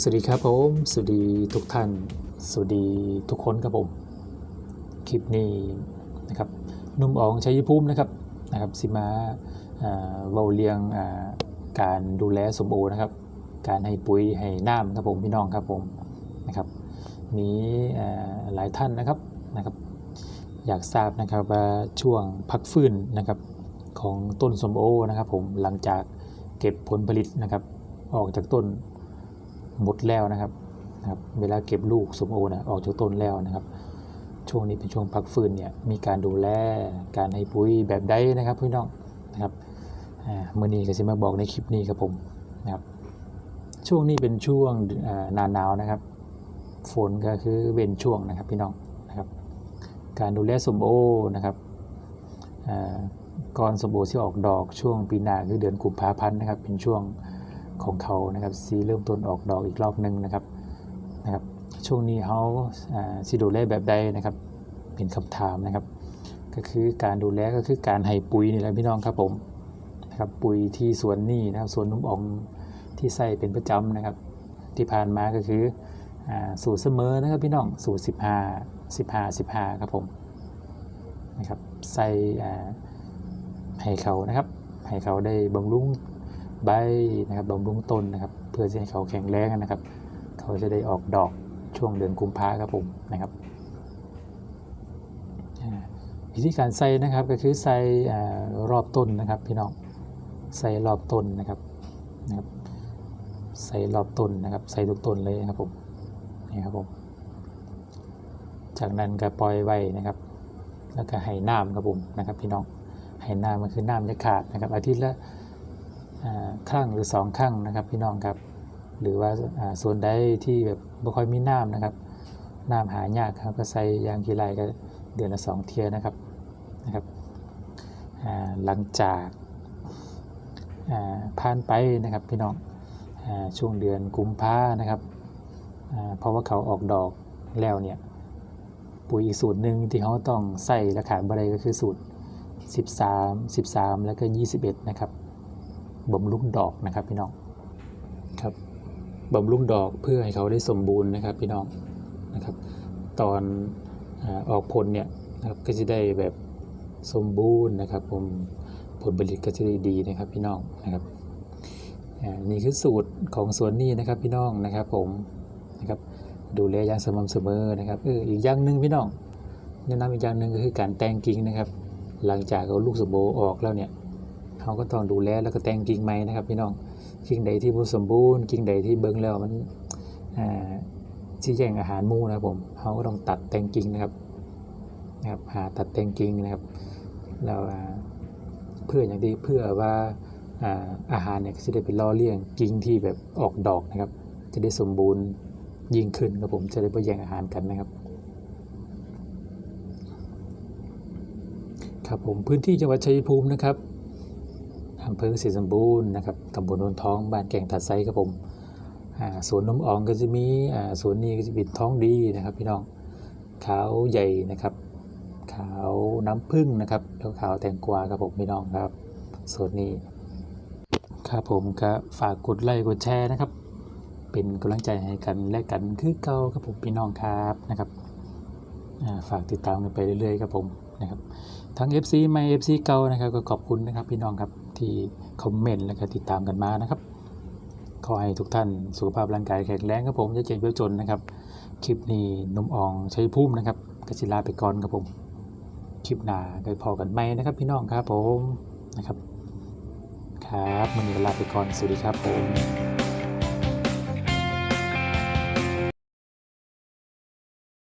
สวัสดีครับผม สวัสดีทุกท่าน สวัสดีทุกคนครับผม คลิปนี้นะครับนุ่มอ๋องชัยภูมินะครับนะครับสิมาเว้าเรียงอ่าการดูแลสมโอนะครับ การให้ปุ๋ยให้น้ำครับผมพี่น้องครับผมนะครับมีหลายท่านนะครับนะครับ อยากทราบนะครับว่าช่วงพักฟื้นนะครับของต้นสมโอนะครับผมหลังจากเก็บผลผลิตนะครับออกจากต้น มดแล้วนะครับนะครับ เวลาเก็บลูกสมโอนะออกจากต้นแล้วนะครับ ช่วงนี้เป็นช่วงพักฟื้นเนี่ยมีการดูแลการให้ปุ๋ยแบบใดนะครับพี่น้องนะครับอ่ามื่อนี้ก็จะมาบอกในคลิปนี้ครับผมนะครับ ช่วงนี้เป็นช่วงอ่าหนาหนาวนะครับ ฝนก็คือเว้นช่วงนะครับพี่น้องนะครับ การดูแลสมโอนะครับก่อนสมโอที่ออกดอกช่วงปีหน้าคือเดือนกุมภาพันธ์นะครับ เป็นช่วง ของเขานะครับสีเริ่มต้นออกดอกอีกรอบหนึ่งนะครับนะครับ ช่วงนี้เขาสิดูแลแบบใดนะครับ เป็นคำถามนะครับ ก็คือการดูแลก็คือการให้ปุ๋ยนี่แหละพี่น้องครับผมนะครับปุ๋ยที่สวนนี่นะครับสวนนุ่มอองที่ใส่เป็นประจำนะครับ ที่ผ่านมาก็คืออสูตรเสมอนะครับพี่น้องสูตร15 15 15ครับผมนะครับใส่ให้เขานะครับให้เขาได้บำรุง ใบนะครับบำรุงต้นนะครับ เพื่อให้เขาแข็งแรงนะครับ เขาจะได้ออกดอกช่วงเดือนกุมภาครับผมนะครับวิธีการใส่นะครับก็คือใส่รอบต้นนะครับพี่น้องใส่รอบต้นนะครับนะครับใส่รอบต้นนะครับ ใส่ทุกต้นเลยนะครับผมนี่ครับผมจากนั้นก็ปล่อยไว้นะครับ แล้วก็ให้น้ำครับผมนะครับพี่น้องให้น้ำมันคือน้ำจะขาดนะครับอาทิตย์ละ ครั้งหรือสองครั้งนะครับพี่น้องครับ หรือว่าส่วนใดที่แบบไม่ค่อยมีน้ำนะครับน้ำหายากครับก็ใส่ยางกีไรก็เดือนละสองเทียนะครับนะครับหลังจากผ่านไปนะครับพี่น้องอช่วงเดือนกุมภานะครับเพราะว่าเขาออกดอกแล้วเนี่ยปุ๋ยอีกสูตรหนึ่งที่เขาต้องใส่และขาบะไรก็คือสูตร 13 13 แล้วก็ 21 นะครับ บำรุงดอกนะครับพี่น้องครับบำรุงดอกเพื่อให้เขาได้สมบูรณ์นะครับพี่น้องนะครับ ตอนออกผลเนี่ยนะครับก็จะได้แบบสมบูรณ์นะครับ ผมผลผลิตก็จะได้ดีนะครับพี่น้องนะครับนี่คือสูตรของสวนนี่นะครับพี่น้องนะครับผมนะครับดูแลอย่างสม่ำเสมอนะครับเอออีกอย่างหนึ่งพี่น้องแนะนำอีกอย่างหนึ่งก็คือการแต่งกิ่งนะครับ หลังจากเอาลูกสมโบออกแล้วเนี่ย เขาก็ต้องดูแลแล้วก็แต่งกิ่งใหม่นะครับ พี่น้องกิ่งใดที่บ่สมบูรณ์กิ่งใดที่เบิ่งแล้วมันอ่าที่แย่งอาหารมูนะครับผมเขาก็ต้องตัดแต่งกิ่งนะครับนะครับหาตัดแต่งกิ่งนะครับแล้วเพื่ออย่างที่เพื่อว่าอาหารเนี่ยจะได้ไปล่อเลี้ยงกิ่งที่แบบออกดอกนะครับ จะได้สมบูรณ์ยิ่งขึ้นครับผมจะได้ไม่แย่งอาหารกันนะครับ ครับผมพื้นที่จังหวัดชัยภูมินะครับ อำเภอศรีสมบูรณ์นะครับตำบลโนนท้องบ้านแก่งตัดไซครับผมสวนนมอ่องก็จะมีสวนนี้ก็จะเป็นท้องดีนะครับ พี่น้องขาวใหญ่นะครับ ขาวน้ำผึ้งนะครับแล้วขาวแตงกวาครับผมพี่น้องครับสวนนี้ครับผมก็ฝากกดไลค์กดแชร์นะครับ เป็นกำลังใจให้กันและกันคือเก่าครับผมพี่น้องครับนะครับฝากติดตามกันไปเรื่อยๆครับผมนะครับทั้ง FC ใหม่ FC เก่านะครับก็ขอบคุณนะครับพี่น้องครับ ที่คอมเมนต์และก็ติดตามกันมานะครับ ขอให้ทุกท่านสุขภาพร่างกายแข็งแรงครับผมจะเจ็บจะจนนะครับ คลิปนี้นมอองใช้พุ่มนะครับกสิลาไปก่อนครับผม คลิปหน้าก็พอกันไหมนะครับ พี่น้องครับผมนะครับ ครับมันนี้ลาไปก่อนสวัสดีครับผม